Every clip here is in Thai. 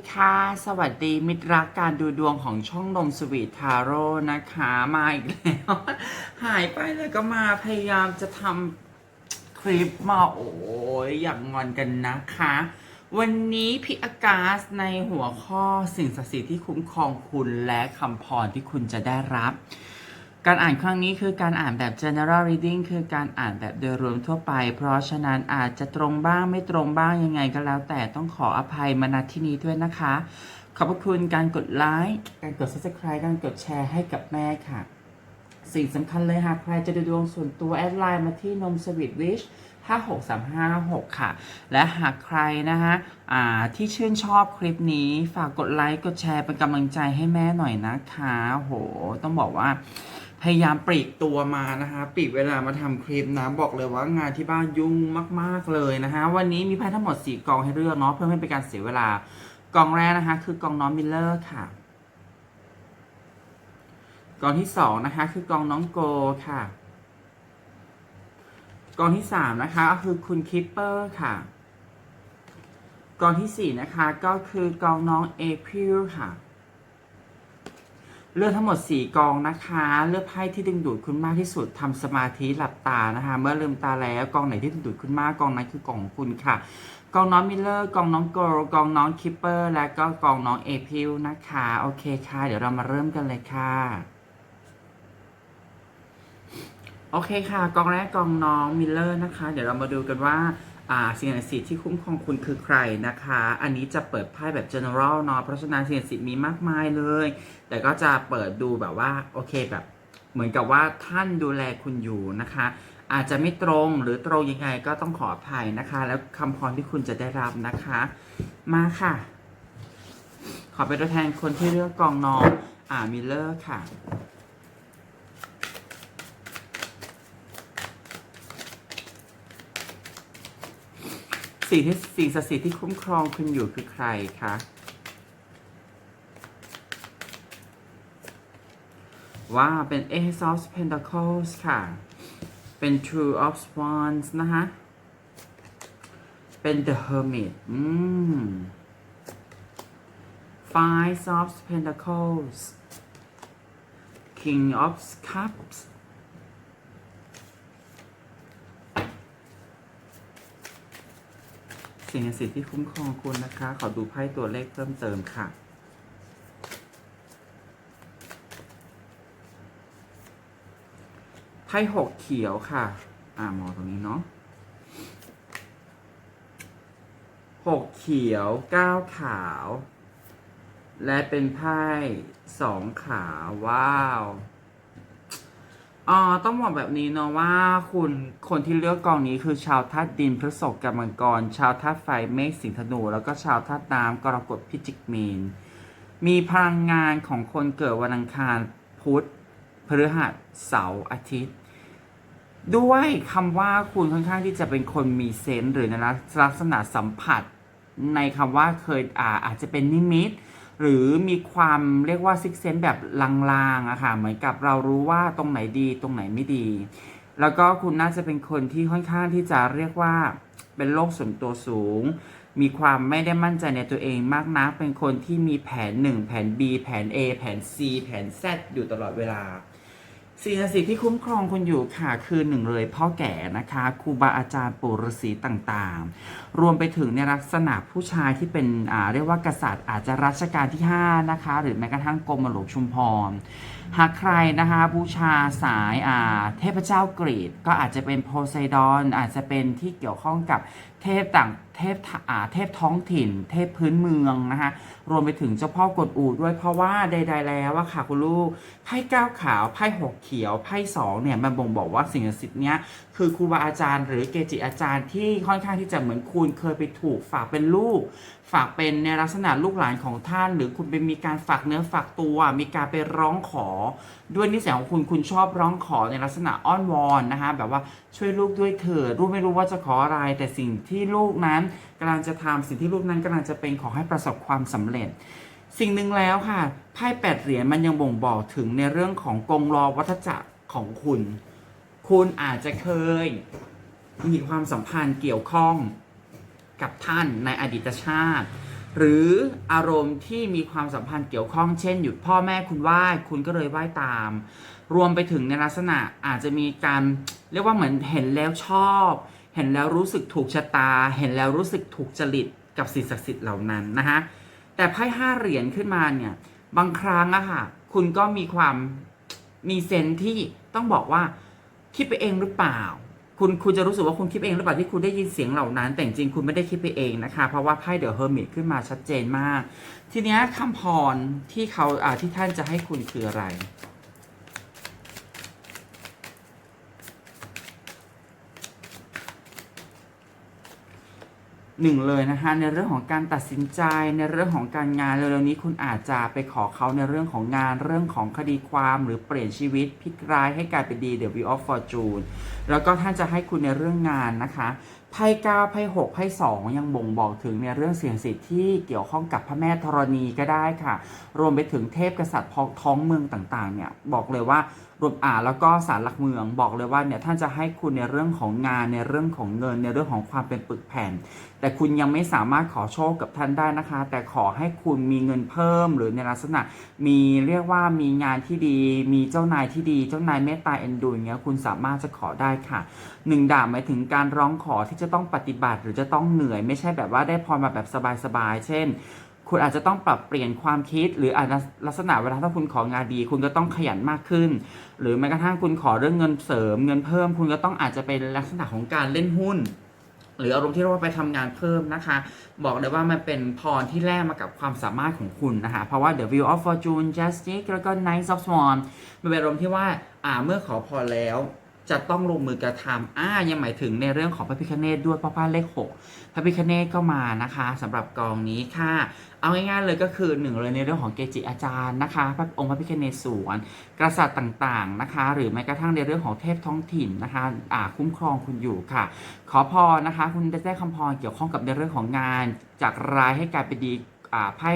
สดีค่ะ สวัสดีมิตรรักการดูดวงของช่องนมสวีททาโร่นะคะ มาอีกแล้ว หายไปแล้วก็มาพยายามจะทำคลิปมาโอ้ยอย่างงอนกันนะคะ วันนี้พี่อากาศในหัวข้อสิ่งศักดิ์สิทธิ์ที่คุ้มครองคุณและคำพรที่คุณจะได้รับ การอ่านครั้งนี้คือการอ่านแบบ general reading คือการอ่านแบบโดยรวมทั่วไป เพราะฉะนั้นอาจจะตรงบ้างไม่ตรงบ้างยังไงก็แล้ว แต่ต้องขออภัยมาณที่นี้ด้วยนะคะ ขอบพระคุณการกดไลค์การกด subscribe การกดแชร์ให้กับแม่ค่ะ สิ่งสำคัญเลยหากใครจะดูดวงส่วนตัวแอดไลน์มาที่นมสวิตวิช56356 ค่ะ และหากใครนะคะที่ชื่นชอบคลิปนี้ ฝากกดไลค์ กดแชร์เป็นกำลังใจให้แม่หน่อยนะคะ โห ต้องบอกว่า พยายามปลีกตัวมานะคะปลีกเวลามาทำคลิปนะบอกเลยว่างานที่บ้านยุ่งมาก ๆเลยนะคะวันนี้มีไพ่ทั้งหมด 4กองให้เลือกเนาะเพื่อไม่เป็นการเสียเวลากองแรกนะคะ คือกองน้องมิลเลอร์ค่ะ กองที่2นะคะ คือกองน้องโกค่ะ กองที่3นะคะก็คือคุณคิปเปอร์ค่ะ กองทีสี่4นะคะก็คือกองน้องเอพิลค่ะ เลือกทั้งหมด 4 กองนะคะ เลือกไพ่ที่ดึงดูดคุณมากที่สุดทำสมาธิหลับตานะคะ เมื่อลืมตาแล้วกองไหนที่ดึงดูดคุณมากกองนั้นคือกองของคุณค่ะ กองน้องมิลเลอร์กองน้องโกลกองน้องคิปเปอร์และก็กองน้องเอพิลนะคะโอเคค่ะ เดี๋ยวเรามาเริ่มกันเลยค่ะโอเคค่ะ กองแรกกองน้องมิลเลอร์นะคะ เดี๋ยวเรามาดูกันว่า สิ่งศักดิ์สิทธิ์ที่คุ้มครองคุณคือใครนะคะ อันนี้จะเปิดไพ่แบบ general เนาะเพราะฉะนั้นสิ่งศักดิ์สิทธิ์มีมากมายเลย แต่ก็จะเปิดดูแบบว่าโอเคแบบเหมือนกับว่าท่านดูแลคุณอยู่นะคะ อาจจะไม่ตรงหรือตรงยังไงก็ต้องขออภัยนะคะ แล้วคำพรที่คุณจะได้รับนะคะ มาค่ะ ขอเป็นตัวแทนคนที่เลือกกองนองอ่ามิลเลอร์ค่ะ สิ่งที่สิ่งศักดิ์สิทธิ์ที่คุ้มครองคุณอยู่คือใครคะว่าเป็น Ace of Pentacles ค่ะ เป็น Two of Wands นะคะ เป็น The Hermit อืม Five of Pentacles King of Cups สิ่งศักดิ์สิทธิ์ที่คุ้มครองคุณนะคะ ขอดูไพ่ตัวเลขเพิ่มเติมค่ะ ไพ่หกเขียวค่ะ อ่ามองตรงนี้เนาะหกเขียวเก้าขาว และเป็นไพ่สองขาวว้าว อ๋อต้องบอกแบบนี้เนาะว่าคุณคนที่เลือกกองนี้คือชาวธาตุดินพฤษภกับมังกร ชาวธาตุไฟเมษสิงห์ธนู แล้วก็ชาวธาตุน้ำกรกฎพิจิกมีน มีพลังงานของคนเกิดวันอังคารพุธพฤหัสเสาร์อาทิตย์ ด้วยคำว่าคุณค่อนข้างที่จะเป็นคนมีเซนส์หรือในลักษณะสัมผัส ในคำว่าเคยอาอาจจะเป็นนิมิต หรือมีความเรียกว่าซิกเซนแบบลางๆอะค่ะเหมือนกับเรารู้ว่าตรงไหนดีตรงไหนไม่ดี แล้วก็คุณน่าจะเป็นคนที่ค่อนข้างที่จะเรียกว่าเป็นโรคส่วนตัวสูง มีความไม่ได้มั่นใจในตัวเองมากนัก เป็นคนที่มีแผน 1 แผน B แผน A แผน C แผน Z อยู่ตลอดเวลา สิ่งศักดิ์สิทธิ์ที่คุ้มครองคุณอยู่ค่ะคือหนึ่งเลยพ่อแก่นะคะครูบาอาจารย์ปุรุษีต่างๆ รวมไปถึงในลักษณะผู้ชายที่เป็นเรียกว่ากษัตริย์อาจจะรัชกาลที่ 5 นะคะ หรือแม้กระทั่งกรมหลวงชุมพร หากใครนะคะบูชาสายอ่าเทพเจ้ากรีกก็อาจจะเป็นโพไซดอน อาจจะเป็นที่เกี่ยวข้องกับเทพต่างเทพอ่าเทพท้องถิ่น เทพพื้นเมืองนะคะรวมไปถึงเจ้าพ่อกวนอูด้วยเพราะว่าใด ๆ แล้วว่าค่ะคุณลูกไพ่ก้าวขาวไพ่หกเขียวไพ่สองเนี่ยมันบ่งบอกว่าสิ่งศักดิ์สิทธิ์เนี้ยคือครูบาอาจารย์ หรือเกจิอาจารย์ที่ค่อนข้างที่จะเหมือนคุณเคยไปถูกฝากเป็นลูก ฝากเป็นในลักษณะลูกหลานของท่าน หรือคุณไปมีการฝากเนื้อฝากตัว มีการไปร้องขอ ด้วยนิสัยของคุณคุณชอบร้องขอในลักษณะอ้อนวอนนะคะแบบว่าช่วยลูกด้วยเถิดลูกไม่รู้ว่าจะขออะไร แต่สิ่งที่ลูกนั้นกำลังจะทำสิ่งที่ลูกนั้นกำลังจะเป็นขอให้ประสบความสำเร็จ สิ่งหนึ่งแล้วค่ะไพ่แปดเหรียญมันยังบ่งบอกถึงในเรื่องของกงล้อวัฏจักรของคุณ คุณอาจจะเคยมีความสัมพันธ์เกี่ยวข้อง กับท่านในอดีตชาติ หรืออารมณ์ที่มีความสัมพันธ์เกี่ยวข้องเช่น หยุดพ่อแม่คุณไหว้คุณก็เลยไหว้ตาม รวมไปถึงในลักษณะอาจจะมีการเรียกว่าเหมือนเห็นแล้วชอบ เห็นแล้วรู้สึกถูกชะตา เห็นแล้วรู้สึกถูกจริตกับสิ่งศักดิ์สิทธิ์เหล่านั้นนะฮะแต่ไพ่ห้าเหรียญขึ้นมาเนี่ยบางครั้งอะค่ะคุณก็มีความมีเซนที่ต้องบอกว่าคิดไปเองหรือเปล่า คุณคุณจะรู้สึกว่าคุณคิดเองหรือเปล่าที่คุณได้ยินเสียงเหล่านั้น แต่จริงคุณไม่ได้คิดไปเองนะคะ เพราะว่าไพ่เดอะเฮอร์มิตขึ้นมาชัดเจนมาก ทีนี้คำพรที่เขาอ่าที่ท่านจะให้คุณคืออะไรหนึ่งเลยนะคะในเรื่องของการตัดสินใจในเรื่องของการงานเร็วๆนี้คุณอาจจะไปขอเขาในเรื่องของงานเรื่องของคดีความหรือเปลี่ยนชีวิตพลิกร้ายให้กลายเป็นดี The Wheel of Fortune แล้วก็ท่านจะให้คุณในเรื่องงานนะคะไพ่เก้าไพ่หกไพ่สองยังบ่งบอกถึงในเรื่องเสียงสิทธิ์ที่เกี่ยวข้องกับพระแม่ธรณีก็ได้ค่ะ รวมไปถึงเทพกษัตริย์ท้องเมืองต่างๆ เนี่ยบอกเลยว่ารวมอ่าแล้วก็สารหลักเมืองบอกเลยว่าเนี่ยท่านจะให้คุณในเรื่องของงานในเรื่องของเงินในเรื่องของความเป็นปึกแผ่น แต่คุณยังไม่สามารถขอโชคกับท่านได้นะคะ แต่ขอให้คุณมีเงินเพิ่ม หรือในลักษณะ มีเรียกว่ามีงานที่ดี มีเจ้านายที่ดี เจ้านายเมตตาเอ็นดูอย่างเงี้ยคุณสามารถจะขอได้ค่ะหนึ่งดาบหมายถึงการร้องขอที่จะต้องปฏิบัติ หรือจะต้องเหนื่อยไม่ใช่แบบว่าได้พรมาแบบสบายๆเช่นคุณอาจจะต้องปรับเปลี่ยนความคิด หรืออาจจะลักษณะเวลาถ้าคุณของานดี คุณก็ต้องขยันมากขึ้น หรือแม้กระทั่งคุณขอเรื่องเงินเสริม เงินเพิ่ม คุณก็ต้องอาจจะเป็นลักษณะของการเล่นหุ้น หรืออารมณ์ที่เรียกว่าไปทำงานเพิ่มนะคะ บอกเลยว่ามันเป็นพรที่แลกมากับความสามารถของคุณนะคะ เพราะว่า The View of Fortune Justice แล้วก็ Knight of Swan มันเป็นอารมณ์ที่ว่าอ่าเมื่อขอพรแล้ว จะต้องลงมือกระทำอ่ายังหมายถึงในเรื่องของพระพิคเนตด้วยเพราะผ้าเลข 6 พระพิคเนตก็มานะคะสำหรับกองนี้ค่ะ เอาง่ายๆเลยก็คือหนึ่งเลยในเรื่องของเกจิอาจารย์นะคะพระองค์พระพิคเนศสวนกษัตริย์ต่างๆนะคะ หรือแม้กระทั่งในเรื่องของเทพท้องถิ่นนะคะอ่าคุ้มครองคุณอยู่ค่ะ ขอพรนะคะ คุณได้ได้คำพรเกี่ยวข้องกับในเรื่องของงานจากร้ายให้กลายเป็นดี ไพ่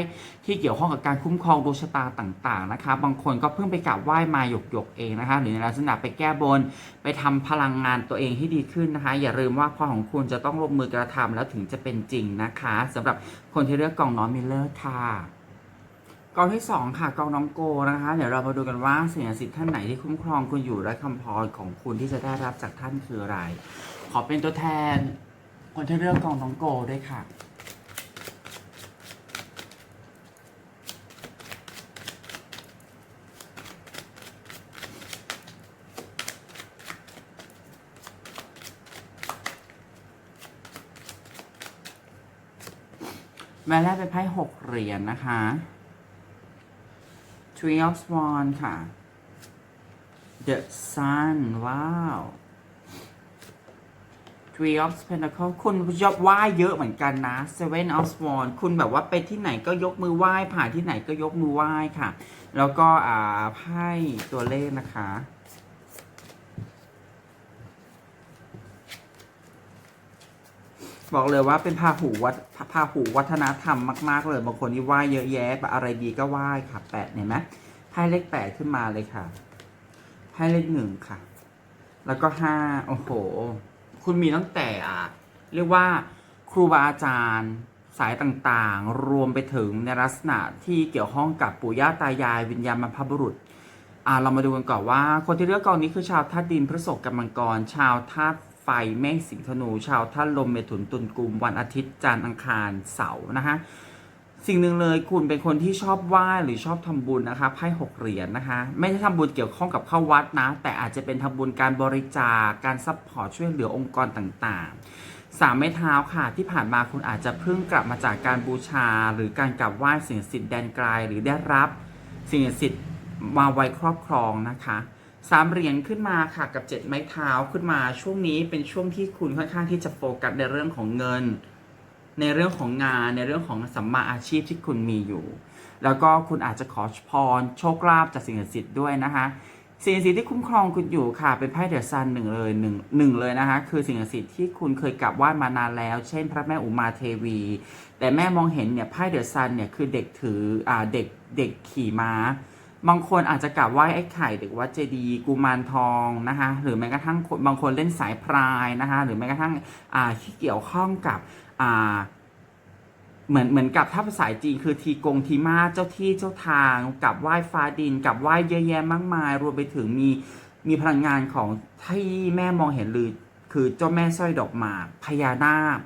ที่เกี่ยวข้องกับการคุ้มครองดวงชะตาต่างๆนะคะบางคนก็เพิ่งไปกราบไหว้มาหยกๆเองนะคะหรือในลักษณะไปแก้บน ไปทำพลังงานตัวเองให้ดีขึ้นนะคะ อย่าลืมว่าพรของคุณจะต้องลงมือกระทำแล้วถึงจะเป็นจริงนะคะสำหรับคนที่เลือกกล่องน้องมิลเลอร์ค่ะกองที่ 2 ค่ะกองน้องโกนะคะ เดี๋ยวเรามาดูกันว่าสิ่งศักดิ์สิทธิ์ท่านไหนที่คุ้มครองคุณอยู่และคำพรของคุณที่จะได้รับจากท่านคืออะไร ขอเป็นตัวแทนคนที่เลือกกองน้องโกด้วยค่ะ แม่แรกเป็นไพ่หกเหรียญนะคะ Three of Swan ค่ะ The Sun ว้าว Three of Pentacles คุณยกไหว้เยอะเหมือนกันนะ Seven of Swan คุณแบบว่าไปที่ไหนก็ยกมือไหว้ผ่านที่ไหนก็ยกมือไหว้ค่ะ แล้วก็อ่าไพ่ตัวเลขนะคะ บอกเลยว่าเป็นพาหูวัดพาหูวัฒนธรรมมาก ๆ เลยบางคนที่ไหว้เยอะแยะอะไรดีก็ไหว้ค่ะแปดเห็นไหมไพ่เลขแปดขึ้นมาเลยค่ะไพ่เลขหนึ่งค่ะ แล้วก็ห้าโอ้โห คุณมีตั้งแต่อะเรียกว่าครูบาอาจารย์สายต่างๆ รวมไปถึงในลักษณะที่เกี่ยวข้องกับปู่ย่าตายายวิญญาณบรรพบุรุษอ่าเรามาดูกันก่อนว่า คนที่เลือกกองนี้คือชาวธาตุดินพฤษภกับมังกร ชาวธาตุ ไฟเมฆสิงห์ธนูชาวธาตุลมเมถุนตุลกุมวันอาทิตย์จันทร์อังคารเสาร์นะคะสิ่งหนึ่งเลยคุณเป็นคนที่ชอบไหว้หรือชอบทำบุญนะคะไพ่หกเหรียญนะคะ ไม่ใช่ทำบุญเกี่ยวข้องกับเข้าวัดนะ แต่อาจจะเป็นทำบุญการบริจาคการซัพพอร์ตช่วยเหลือองค์กรต่างๆสามไม้เท้าค่ะที่ผ่านมาคุณอาจจะเพิ่งกลับมาจากการบูชา หรือการกราบไหว้สิ่งศักดิ์สิทธิ์แดนไกลหรือได้รับสิ่งศักดิ์สิทธิ์มาไว้ครอบครองนะคะ สามเหรียญขึ้นมาค่ะกับเจ็ดไม้เท้าขึ้นมาช่วงนี้เป็นช่วงที่คุณค่อนข้างที่จะโฟกัสในเรื่องของเงิน ในเรื่องของงานในเรื่องของสัมมาอาชีพที่คุณมีอยู่ แล้วก็คุณอาจจะขอพรโชคลาภจากสิ่งศักดิ์สิทธิ์ด้วยนะคะสิ่งศักดิ์สิทธิ์ที่คุ้มครองคุณอยู่ค่ะเป็นไพ่เดอะซันหนึ่งเลยหนึ่งหนึ่งเลยนะคะคือสิ่งศักดิ์สิทธิ์ที่คุณเคยกราบไหว้มานานแล้ว เช่น พระแม่อุมาเทวี แต่แม่มองเห็นเนี่ยไพ่เดอะซันเนี่ยคือเด็กถืออ่าเด็กเด็กขี่ม้า บางคนอาจจะกราบไหว้ไอ้ไข่เด็กวัดเจดีย์กุมารทองนะคะหรือแม้กระทั่งบางคนเล่นสายพรายนะคะหรือแม้กระทั่งอ่าที่เกี่ยวข้องกับอ่าเหมือนเหมือนกับถ้าภาษาจีนคือทีกงทีมาเจ้าที่เจ้าทางกับไหว้ฟ้าดินกับไหว้เยอะแยะมากมาย รวมไปถึงมีมีพลังงานของที่แม่มองเห็นหรือคือเจ้าแม่สร้อยดอกหมากพญานาค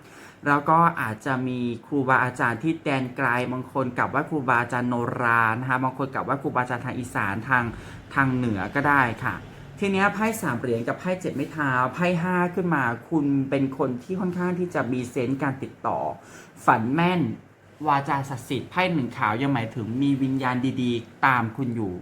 แล้วก็อาจจะมีครูบาอาจารย์ที่แดนไกลบางคนกับว่าครูบาอาจารย์โนรานะคะบางคนกับว่าครูบาอาจารย์ทางอีสานทางทางเหนือก็ได้ค่ะ ทีนี้ไพ่สามเหรียญกับไพ่เจ็ดไม้เท้าไพ่ห้าขึ้นมา คุณเป็นคนที่ค่อนข้างที่จะมีเซนส์การติดต่อ ฝันแม่น วาจาศักดิ์สิทธิ์ไพ่หนึ่งขาวยังหมายถึงมีวิญญาณดีๆ ตามคุณอยู่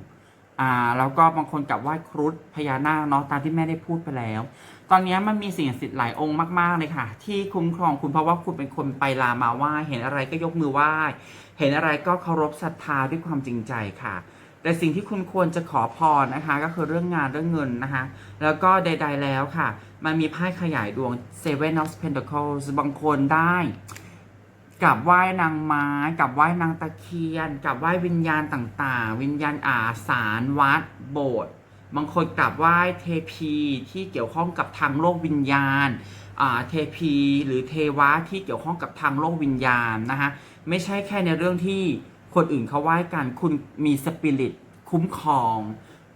อ่าแล้วก็บางคนกลับไหว้ครุฑพญานาคเนาะตามที่แม่ได้พูดไปแล้ว ตอนนี้มันมีสิ่งศักดิ์สิทธิ์หลายองค์มากๆเลยค่ะ ที่คุ้มครองคุณเพราะว่าคุณเป็นคนไปลามาไหว้เห็นอะไรก็ยกมือไหว้เห็นอะไรก็เคารพศรัทธาด้วยความจริงใจค่ะ แต่สิ่งที่คุณควรจะขอพรนะคะ ก็คือเรื่องงานเรื่องเงินนะคะ แล้วก็ใด ๆแล้วค่ะ มันมีไพ่ขยายดวง Seven of Pentacles บางคนได้ กับไหว้นางไม้กับไหว้นางตะเคียน กับไหว้วิญญาณต่างๆ วิญญาณอาสารวัด โบสถ์บางคนกลับไหว้เทพีที่เกี่ยวข้องกับทางโลกวิญญาณาเทพีหรือเทวะที่เกี่ยวข้องกับทางโลกวิญญาณนะคะไม่ใช่แค่ในเรื่องที่คนอื่นเขาไหว้กัน คุณมีสปิริตคุ้มครอง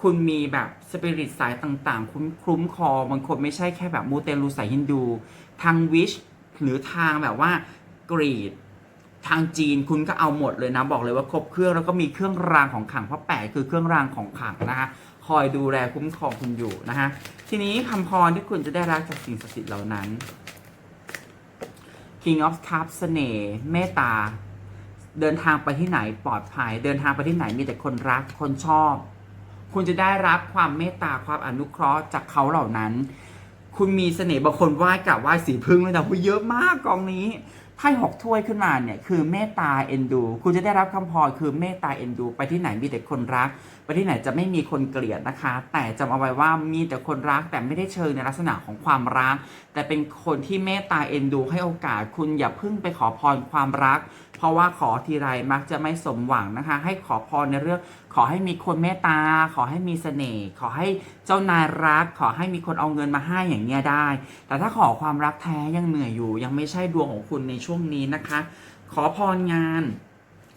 คุณมีแบบสปิริตสายต่างๆ คุ้มคุ้มครองบางคนไม่ใช่แค่แบบมูเตลูสายฮินดู ทางวิชหรือทางแบบว่า กรีดทางจีนคุณก็เอาหมดเลยนะ บอกเลยว่าครบเครื่องแล้วก็มีเครื่องรางของขลังเพราะแปดคือเครื่องรางของขลังนะคะคอยดูแลคุ้มครองคุณอยู่นะคะทีนี้คำพรที่คุณจะได้รับจากสิ่งศักดิ์สิทธิ์เหล่านั้น King of Cups เสน่ห์เมตตา เดินทางไปที่ไหนปลอดภัย เดินทางไปที่ไหนมีแต่คนรักคนชอบ คุณจะได้รับความเมตตาความอนุเคราะห์จากเขาเหล่านั้น คุณมีเสน่ห์บางคนไหว้กับไหว้สีพึ่งเลยนะอุ๊ยเยอะมากกองนี้ ไพ่หกถ้วยขึ้นมาเนี่ยคือเมตตาเอ็นดู คุณจะได้รับคำพรคือเมตตาเอ็นดู ไปที่ไหนมีแต่คนรัก ไปที่ไหนจะไม่มีคนเกลียดนะคะ แต่จำเอาไว้ว่ามีแต่คนรักแต่ไม่ได้เชิงในลักษณะของความรัก แต่เป็นคนที่เมตตาเอ็นดู ให้โอกาสคุณอย่าเพิ่งไปขอพรความรักเพราะว่าขอทีไรมักจะไม่สมหวังนะคะ ให้ขอพรในเรื่องขอให้มีคนเมตตา ขอให้มีเสน่ห์ขอให้เจ้านายรัก ขอให้มีคนเอาเงินมาให้อย่างเงี้ยได้ แต่ถ้าขอความรักแท้ยังเหนื่อยอยู่ ยังไม่ใช่ดวงของคุณในช่วงนี้นะคะ ขอพรงาน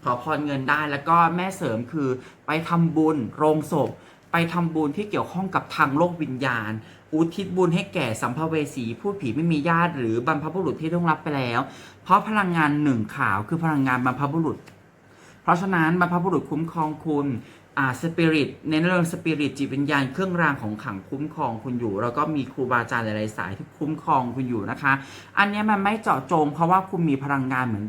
ขอพรเงินได้แล้วก็แม่เสริมคือไปทำบุญโรงศพไปทำบุญที่เกี่ยวข้องกับทางโลกวิญญาณ อุทิศบุญให้แก่สัมภเวสีผู้ผีไม่มีญาติ หรือบรรพบุรุษที่ต้องรับไปแล้ว เพราะพลังงานหนึ่งขาวคือพลังงานบรรพบุรุษ เพราะฉะนั้นบรรพบุรุษคุ้มครองคุณอ่าสปิริตในเรื่องสปิริตจิตวิญญาณเครื่องรางของขลังคุ้มครองคุณอยู่ แล้วก็มีครูบาอาจารย์หลายๆสายที่คุ้มครองคุณอยู่นะคะ อันนี้มันไม่เจาะจงเพราะว่าคุณมีพลังงานเหมือน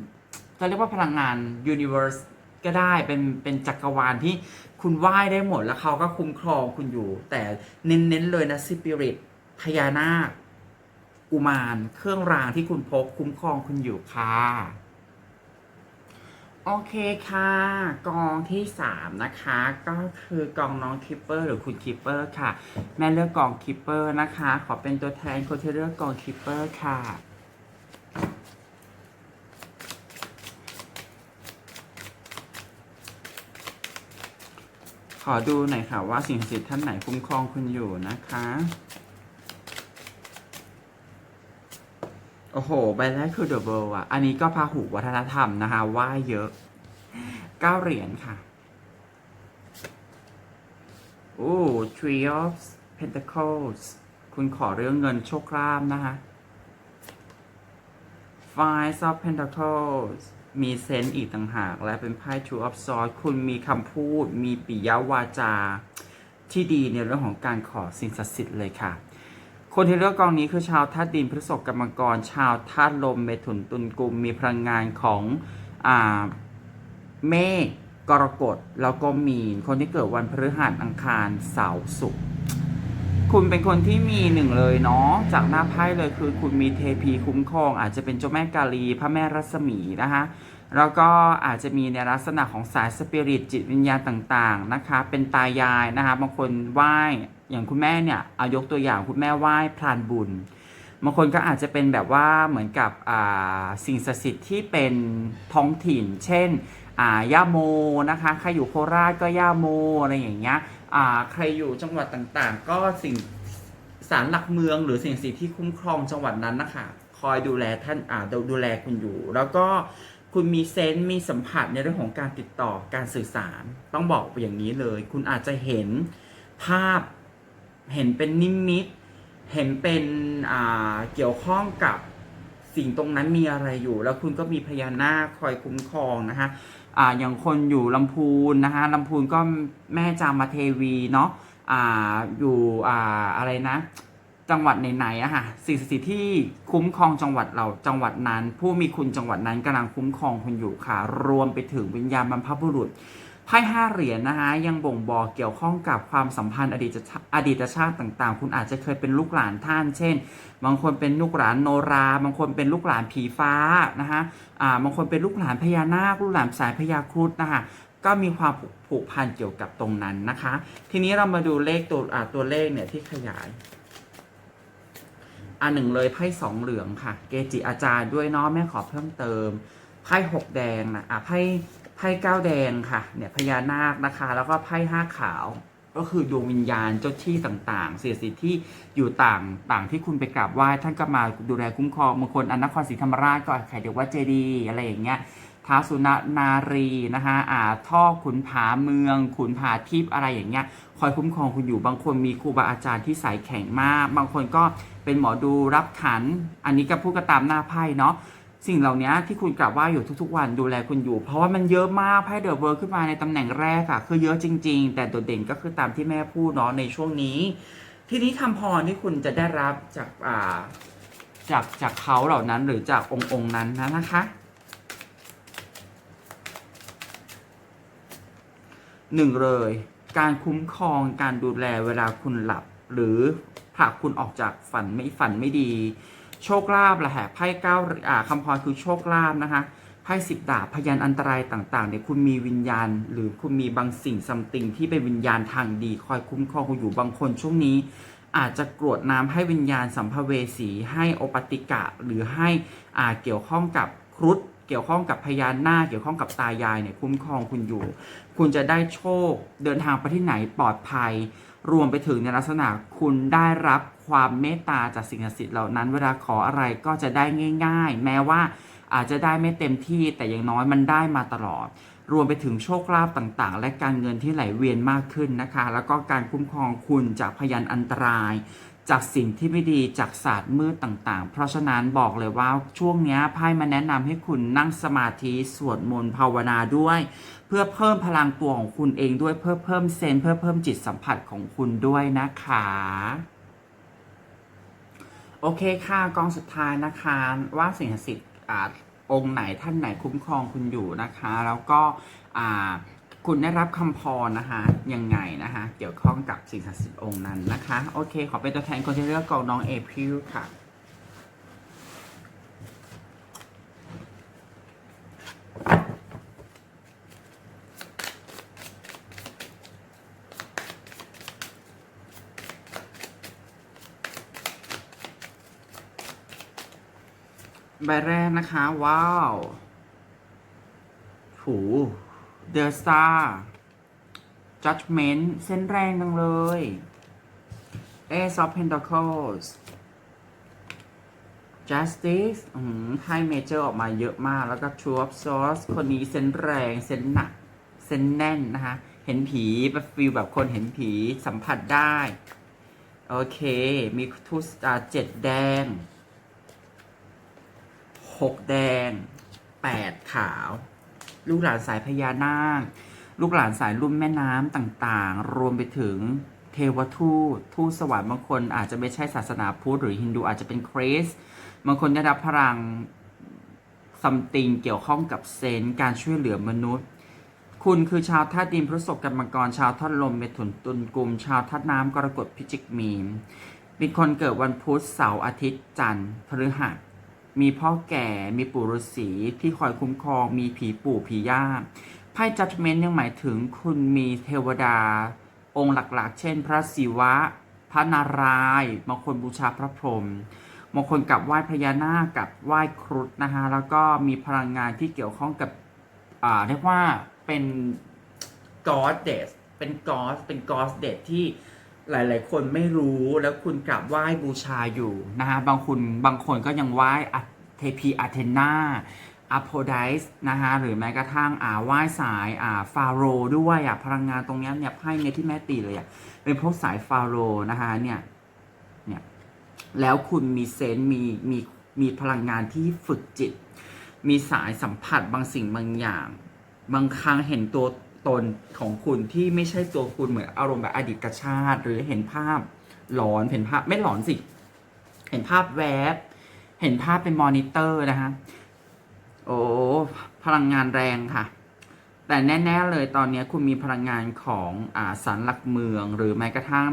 จะเรียกว่าพลังงาน universe ก็ได้เป็นเป็นจักรวาลที่คุณไหว้ได้หมดแล้วเขาก็คุ้มครองคุณอยู่ แต่เน้นๆเลยนะสปิริตพญานาคกุมารเครื่องรางที่คุณพกคุ้มครองคุณอยู่ค่ะโอเคค่ะ กองที่ 3 นะคะ ก็คือกองน้องคิปเปอร์หรือคุณคิปเปอร์ค่ะ แม่เลือกกองคิปเปอร์นะคะ ขอเป็นตัวแทนคนที่เลือกกองคิปเปอร์ค่ะ ขอดูหน่อยค่ะว่าสิ่งศักดิ์สิทธิ์ท่านไหนคุ้มครองคุณอยู่นะคะ โอ้โห ใบแรกคือเดอะเบิลอะ อันนี้ก็พาหูวัฒนธรรมนะคะว่าเยอะเก้าเหรียญค่ะ โอ้ Three of Pentacles คุณขอเรื่องเงินโชคลาภนะคะ Five of Pentacles มีเซนต์อีกต่างหาก และเป็นไพ่ Two of Swords คุณมีคำพูด มีปิยวาจา ที่ดีในเรื่องของการขอสิ่งศักดิ์สิทธิ์เลยค่ะ คนที่เลือกกองนี้คือชาวธาตุดินพฤษภกรรมกร ชาวธาตุลมเมถุนตุลกุม มีพลังงานของอ่าเมฆกรกฎแล้วก็มีนคนที่เกิดวันพฤหัสอังคารเสาร์ศุกร์ คุณเป็นคนที่มีหนึ่งเลยเนาะจากหน้าไพ่เลยคือคุณมีเทพีคุ้มครอง อาจจะเป็นเจ้าแม่กาลี พระแม่รัศมีนะคะแล้วก็อาจจะมีในลักษณะของสายสปิริตจิตวิญญาณต่างๆนะคะ เป็นตายายนะคะบางคนไหว้อย่างคุณแม่เนี่ยเอายกตัวอย่างคุณแม่ไหว้พรานบุญบางคนก็อาจจะเป็นแบบว่าเหมือนกับสิ่งศักดิ์สิทธิ์ที่เป็นท้องถิ่น เช่นย่าโมนะคะใครอยู่โคราชก็ย่าโมอะไรอย่างเงี้ย ใครอยู่จังหวัดต่างๆ ก็สิ่งศาลหลักเมืองหรือสิ่งสิทธิ์ที่คุ้มครองจังหวัดนั้นนะคะคอยดูแลท่านอ่าดูดูแลคุณอยู่ แล้วก็คุณมีเซนส์มีสัมผัสในเรื่องของการติดต่อการสื่อสาร ต้องบอกอย่างนี้เลย คุณอาจจะเห็นภาพเห็นเป็นนิมิต เห็นเป็นอ่าเกี่ยวข้องกับสิ่งตรงนั้นมีอะไรอยู่ แล้วคุณก็มีพญานาคคอยคุ้มครองนะคะ อ่าอย่างคนอยู่ลำพูนนะคะลำพูนก็แม่จามาเทวีเนาะอ่าอยู่อ่าอะไรนะ จังหวัดไหนๆอะค่ะสิ่งศักดิ์สิทธิ์ที่คุ้มครองจังหวัดเราจังหวัดนั้น ผู้มีคุณจังหวัดนั้นกำลังคุ้มครองคุณอยู่ค่ะ รวมไปถึงวิญญาณบรรพบุรุษ ไพ่ห้าเหรียญนะคะยังบ่งบอกเกี่ยวข้องกับความสัมพันธ์อดีตชาอดีตชาติต่างๆ คุณอาจจะเคยเป็นลูกหลานท่าน เช่น บางคนเป็นลูกหลานโนรา บางคนเป็นลูกหลานผีฟ้านะคะอ่าบางคนเป็นลูกหลานพญานาค ลูกหลานสายพญาครุฑนะคะก็มีความผูกพันเกี่ยวกับตรงนั้นนะคะ ทีนี้เรามาดูเลขตัวอ่าตัวเลขเนี่ยที่ขยายอันหนึ่งเลยไพ่สองเหลืองค่ะ เกจิอาจารย์ด้วยเนาะแม่ขอเพิ่มเติมไพ่หกแดงนะอะไพ่ ไพ่เก้าแดงค่ะ เนี่ยพญานาคนะคะ แล้วก็ไพ่ห้าขาว ก็คือดวงวิญญาณเจ้าที่ต่างๆ เสียสิทธิ์ที่อยู่ต่างต่างที่คุณไปกราบไหว้ท่านก็มาดูแลคุ้มครองบางคนอนนครศรีธรรมราชก็ใครเรียกว่าเจดีย์อะไรอย่างเงี้ยท้าสุนนารีนะคะอ่าท่อขุนผาเมือง ขุนผาทิพย์อะไรอย่างเงี้ยคอยคุ้มครองคุณอยู่บางคนมีครูบาอาจารย์ที่สายแข็งมาก บางคนก็เป็นหมอดูรับขัน อันนี้ก็พูดก็ตามหน้าไพ่เนาะ สิ่งเหล่านี้ที่คุณกลับว่าอยู่ทุกๆ วันดูแลคุณอยู่ เพราะว่ามันเยอะมากไพ่เดอะเวิร์ขึ้นมาในตำแหน่งแรกอะคือเยอะจริง ๆ แต่โดดเด่นก็คือตามที่แม่พูดเนาะในช่วงนี้ ทีนี้คำพรที่คุณจะได้รับจากอ่าจากจากเขาเหล่านั้นหรือจากองค์องค์นั้นนะนะคะหนึ่งเลย การคุ้มครองการดูแลเวลาคุณหลับ หรือผลักคุณออกจากฝันไม่ฝันไม่ดี โชคลาภละแหะไพ่เก้าอ่าคำพรคือโชคลาภนะคะไพ่สิบดาบพยานอันตรายต่างๆเนี่ยคุณมีวิญญาณ หรือคุณมีบางสิ่งซัมติงที่เป็นวิญญาณทางดี คอยคุ้มครองคุณอยู่บางคนช่วงนี้ อาจจะกรวดน้ำให้วิญญาณสัมภเวสีให้โอปติกะ หรือให้อ่าเกี่ยวข้องกับครุฑเกี่ยวข้องกับพญานหน้าเกี่ยวข้องกับตายายเนี่ยคุ้มครองคุณอยู่ คุณจะได้โชคเดินทางไปที่ไหนปลอดภัย รวมไปถึงในลักษณะคุณได้รับความเมตตาจากสิ่งศักดิ์สิทธิ์เหล่านั้น เวลาขออะไรก็จะได้ง่าย ๆ แม้ว่าอาจจะได้ไม่เต็มที่แต่อย่างน้อยมันได้มาตลอด รวมไปถึงโชคลาภต่างๆ และการเงินที่ไหลเวียนมากขึ้นนะคะ แล้วก็การคุ้มครองคุณจากพยานอันตราย จากสิ่งที่ไม่ดีจากศาสตร์มืดต่างๆ เพราะฉะนั้นบอกเลยว่าช่วงนี้ไพ่มาแนะนำให้คุณนั่งสมาธิสวดมนต์ภาวนาด้วย เพื่อเพิ่มพลังตัวของคุณเองด้วยเพื่อเพิ่มเซนเพื่อเพิ่มจิตสัมผัสของคุณด้วยนะคะ โอเคค่ะกองสุดท้ายนะคะ ว่าสิ่งศักดิ์สิทธิ์องค์ไหนท่านไหนคุ้มครองคุณอยู่นะคะ แล้วก็คุณได้รับคำพรนะคะยังไงนะคะ เกี่ยวข้องกับสิ่งศักดิ์สิทธิ์องค์นั้นนะคะ โอเค ขอเป็นตัวแทนคนที่เลือกกองน้องเอพิวค่ะ ใบแรกนะคะ ว้าวถูเดอะสตาร์ judgment เส้นแรงจังเลย Ace of Pentacles Justice อืมไพ่เมเจอร์ออกมาเยอะมาก แล้วก็ Two of Swords คนนี้เส้นแรง เส้นหนัก เส้นแน่นนะคะ เห็นผีแบบฟิลแบบคนเห็นผีสัมผัสได้ โอเค มีทูสอ่าเจ็ดแดง หกแดงแปดขาว ลูกหลานสายพญานาค ลูกหลานสายลุ่มแม่น้ำต่างๆ รวมไปถึงเทวทูตทูตสวรรค์บางคนอาจจะไม่ใช่ศาสนาพุทธหรือฮินดูอาจจะเป็นคริสต์บางคนได้รับพลังซัมติงเกี่ยวข้องกับเซนการช่วยเหลือมนุษย์ คุณคือชาวธาตุดินพฤษภกรรมกรชาวธาตุลมเมถุนตุลกลุ่มชาวธาตุน้ำกรกฎพิจิกมีนเป็นคนเกิดวันพุธเสาร์อาทิตย์จันทร์พฤหัส มีพ่อแก่ มีปู่ฤาษีที่คอยคุ้มครอง มีผีปู่ผีย่า ไพ่จัดเมนยังหมายถึงคุณมีเทวดา องค์หลักๆ เช่น พระศิวะ พระนารายณ์บางคนบูชาพระพรหมบางคนกับไหว้พญานาคกับไหว้ครุฑนะคะแล้วก็มีพลังงานที่เกี่ยวข้องกับ อ่า เรียกว่าเป็น goddess เป็น god เป็น goddess ที่ หลาย ๆ คนไม่รู้แล้วคุณกลับไหว้บูชาอยู่นะฮะบางคนบางคนก็ยังไหว้อเทพีอาเทนาอะโพไดส์นะฮะหรือแม้กระทั่งอ่าว่ายสายอ่าฟาโรด้วยอะพลังงานตรงนี้เนี่ยไพ่เนี่ยที่แม่ตีเลยอะเป็นพวกสายฟาโรนะฮะเนี่ยเนี่ยแล้วคุณมีเซนส์มีมีมีพลังงานที่ฝึกจิต มีสายสัมผัสบางสิ่งบางอย่าง บางครั้งเห็นตัว ตนของคุณที่ไม่ใช่ตัวคุณเหมือนอารมณ์แบบอดีตชาติ หรือเห็นภาพหลอนเห็นภาพไม่หลอนสิ เห็นภาพแวบ เห็นภาพเป็นมอนิเตอร์นะคะโอ้พลังงานแรงค่ะ แต่แน่ ๆ เลยตอนนี้คุณมีพลังงานของอาสารหลักเมือง หรือแม้กระทั่ง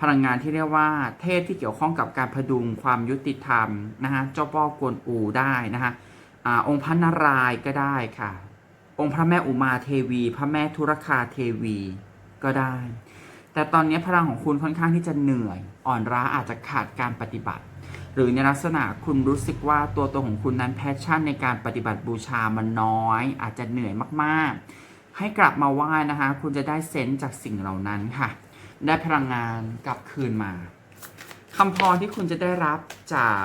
พลังงานที่เรียกว่า เทพที่เกี่ยวข้องกับการพดุงความยุติธรรมนะฮะเจ้าพ่อกวนอูได้นะฮะอาองค์พระนารายณ์ก็ได้ค่ะ องค์พระแม่อุมาเทวี พระแม่ธุรคาเทวีก็ได้ แต่ตอนนี้พลังของคุณค่อนข้างที่จะเหนื่อย อ่อนล้าอาจจะขาดการปฏิบัติ หรือในลักษณะคุณรู้สึกว่าตัวตนของคุณนั้นแพชชั่นในการปฏิบัติบูชามันน้อย อาจจะเหนื่อยมากๆ ให้กลับมาไหว้นะคะ คุณจะได้เซนส์จากสิ่งเหล่านั้นค่ะ ได้พลังงานกลับคืนมาคำพรที่คุณจะได้รับจาก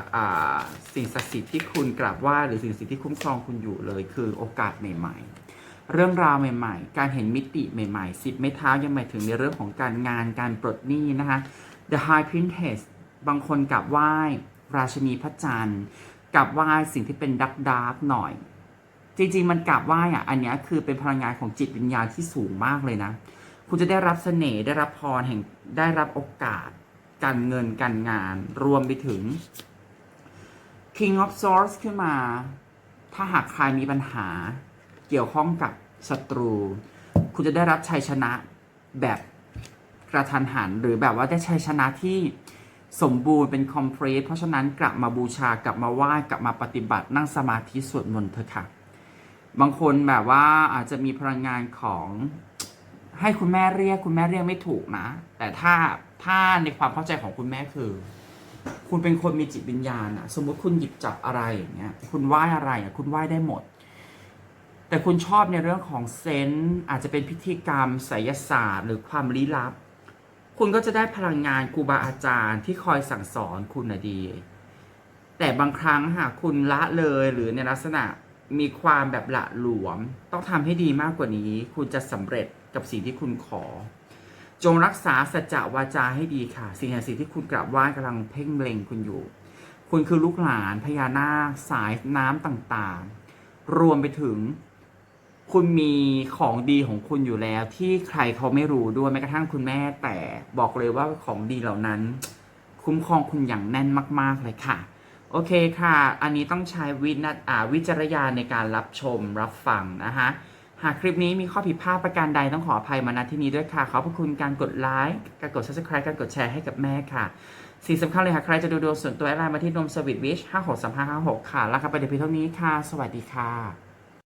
สิ่งศักดิ์สิทธิ์ที่คุณกราบไหว้หรือสิ่งศักดิ์สิทธิ์ที่คุ้มครองคุณอยู่เลย คือโอกาสใหม่ ๆ เรื่องราวใหม่ ๆ การเห็นมิติใหม่ๆสิบไม้เท้ายังหมายถึงในเรื่องของการงานการปลดหนี้นะคะ The High Princess บางคนกลับไหว้ ราชินีพระจันทร์กลับไหว้สิ่งที่เป็นดักดาร์กหน่อย จริง ๆ มันกลับไหว้อะอันนี้คือเป็นพลังงานของจิตวิญญาณที่สูงมากเลยนะ คุณจะได้รับเสน่ห์ได้รับพรแห่งได้รับโอกาส การเงินการงานรวมไปถึง King of Swords ขึ้นมา ถ้าหากใครมีปัญหา เกี่ยวข้องกับศัตรู คุณจะได้รับชัยชนะแบบกระทันหัน หรือแบบว่าได้ชัยชนะที่สมบูรณ์เป็น complete เพราะฉะนั้นกลับมาบูชากลับมาไหว้กลับมาปฏิบัตินั่งสมาธิสวดมนต์เถอะค่ะ บางคนแบบว่าอาจจะมีพลังงานของให้คุณแม่เรียกคุณแม่เรียกไม่ถูกนะ แต่ถ้าถ้าในความเข้าใจของคุณแม่คือ คุณเป็นคนมีจิตวิญญาณอะสมมติคุณหยิบจับอะไรอย่างเงี้ยคุณไหว้อะไรอะคุณไหว้ได้หมด แต่คุณชอบในเรื่องของเซนส์อาจจะเป็นพิธีกรรมไสยศาสตร์หรือความลี้ลับ คุณก็จะได้พลังงานครูบาอาจารย์ที่คอยสั่งสอนคุณนะดี แต่บางครั้งหากคุณละเลยหรือในลักษณะมีความแบบละหลวม ต้องทำให้ดีมากกว่านี้ คุณจะสำเร็จกับสิ่งที่คุณขอ จงรักษาสัจจะวาจาให้ดีค่ะ สิ่งศักดิ์สิทธิ์ที่คุณกราบไหว้กำลังเพ่งเล็งคุณอยู่ คุณคือลูกหลานพญานาคสายน้ำต่างๆ รวมไปถึง คุณมีของดีของคุณอยู่แล้ว ที่ใครเขาไม่รู้ด้วยแม้กระทั่งคุณแม่ แต่บอกเลยว่าของดีเหล่านั้น คุ้มครองคุณอย่างแน่นมาก ๆเลยค่ะ โอเคค่ะ อันนี้ต้องใช้วินาอ่าวิจารณญาในการรับชมรับฟังนะคะหากคลิปนี้มีข้อผิดพลาดประการใดต้องขออภัยมาณที่นี้ด้วยค่ะ ขอบพระคุณการกดไลค์การกด subscribe การกดแชร์ให้กับแม่ค่ะสิ่งสำคัญเลยค่ะใครจะดูดวงส่วนตัวอดไลน์มาที่นมสวิตวิช563556ค่ะ แล้วครับไปเดี๋ยวพียงเท่านี้ค่ะ สวัสดีค่ะ